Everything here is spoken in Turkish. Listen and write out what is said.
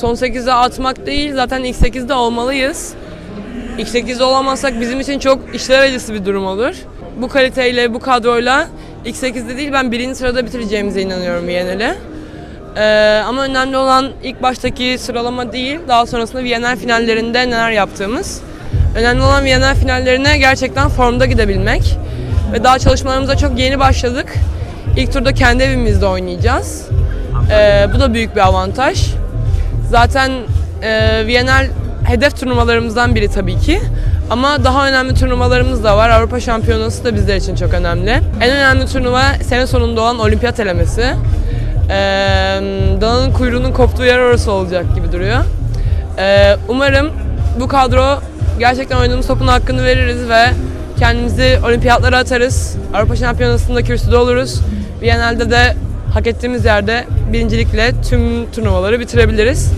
Son 8'e atmak değil zaten ilk 8'de olmalıyız. İlk 8'de olamazsak bizim için çok işler acısı bir durum olur. Bu kaliteyle, bu kadroyla ilk 8'de değil ben birinci sırada bitireceğimize inanıyorum Viyana'lı. Ee, ama önemli olan ilk baştaki sıralama değil, daha sonrasında Viyana finallerinde neler yaptığımız. Önemli olan Viyana finallerine gerçekten formda gidebilmek. Ve daha çalışmalarımıza çok yeni başladık. İlk turda kendi evimizde oynayacağız. Ee, bu da büyük bir avantaj. Zaten e, Viyanel hedef turnuvalarımızdan biri tabii ki. Ama daha önemli turnuvalarımız da var. Avrupa Şampiyonası da bizler için çok önemli. En önemli turnuva sene sonunda olan olimpiyat elemesi. Ee, dananın kuyruğunun koptuğu yer orası olacak gibi duruyor. Ee, umarım bu kadro gerçekten oynadığımız topun hakkını veririz ve kendimizi olimpiyatlara atarız. Avrupa Şampiyonası'nda kürsüde oluruz. Viyanel'de de hak ettiğimiz yerde birincilikle tüm turnuvaları bitirebiliriz.